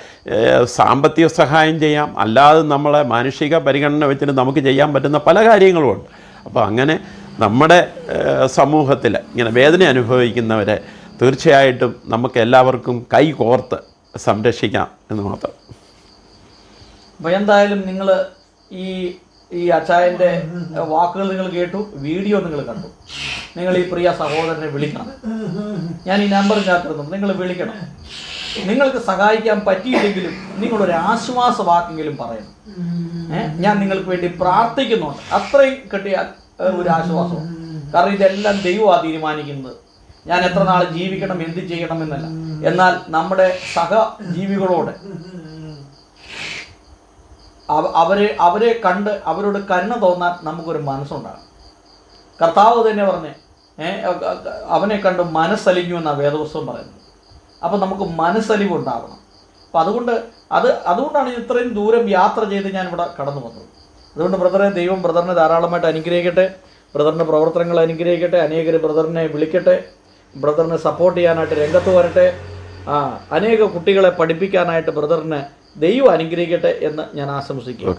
സാമ്പത്തിക സഹായം ചെയ്യാം. അല്ലാതെ നമ്മളെ മാനുഷിക പരിഗണന വെച്ചിട്ട് നമുക്ക് ചെയ്യാൻ പറ്റുന്ന പല കാര്യങ്ങളുമുണ്ട് അപ്പോൾ അങ്ങനെ നമ്മുടെ സമൂഹത്തിൽ ഇങ്ങനെ വേദന അനുഭവിക്കുന്നവരെ തീർച്ചയായിട്ടും നമുക്ക് എല്ലാവർക്കും കൈ കോർത്ത് സംരക്ഷിക്കാം എന്ന് മാത്രം. എന്തായാലും നിങ്ങൾ ഈ ഈ അച്ചായന്റെ വാക്കുകൾ നിങ്ങൾ കേട്ടു വീഡിയോ നിങ്ങൾ കണ്ടു. നിങ്ങൾ ഈ പ്രിയ സഹോദരനെ വിളിക്കണം. ഞാൻ ഈ നമ്പർ ചേർത്തിരുന്നു നിങ്ങൾ വിളിക്കണം. നിങ്ങൾക്ക് സഹായിക്കാൻ പറ്റിയില്ലെങ്കിലും നിങ്ങളൊരു ആശ്വാസ വാക്കെങ്കിലും പറയണം ഞാൻ നിങ്ങൾക്ക് വേണ്ടി പ്രാർത്ഥിക്കുന്നുണ്ട്. അത്രയും കിട്ടിയ ഒരു ആശ്വാസം കാരണം ഇതെല്ലാം ദൈവമാണ് തീരുമാനിക്കുന്നത്. ഞാൻ എത്ര നാൾ ജീവിക്കണം എന്ത് ചെയ്യണം എന്നല്ല. എന്നാൽ നമ്മുടെ സഹജീവികളോട് അവ- അവരെ അവരെ കണ്ട് അവരോട് കരുണ തോന്നാൻ നമുക്കൊരു മനസ്സുണ്ടാകും കർത്താവ് തന്നെ പറഞ്ഞ് അവനെ കണ്ട് മനസ്സലിഞ്ഞു എന്നാണ് വേദപുസ്തകം പറയുന്നത്. അപ്പം നമുക്ക് മനസ്സലിവ് ഉണ്ടാകണം അപ്പം അതുകൊണ്ട് അത് അതുകൊണ്ടാണ് ഇത്രയും ദൂരം യാത്ര ചെയ്ത് ഞാൻ ഇവിടെ കടന്നു വന്നത്. അതുകൊണ്ട് ബ്രദറെ ദൈവം ബ്രദറിനെ ധാരാളമായിട്ട് അനുഗ്രഹിക്കട്ടെ. ബ്രദറിന്റെ പ്രവർത്തനങ്ങൾ അനുഗ്രഹിക്കട്ടെ. അനേകർ ബ്രദറിനെ വിളിക്കട്ടെ. ബ്രദറിനെ സപ്പോർട്ട് ചെയ്യാനായിട്ട് രംഗത്ത് വരട്ടെ. ആ അനേക കുട്ടികളെ പഠിപ്പിക്കാനായിട്ട് ബ്രദറിന് ദൈവം അനുഗ്രഹിക്കട്ടെ എന്ന് ഞാൻ ആശംസിക്കുന്നു.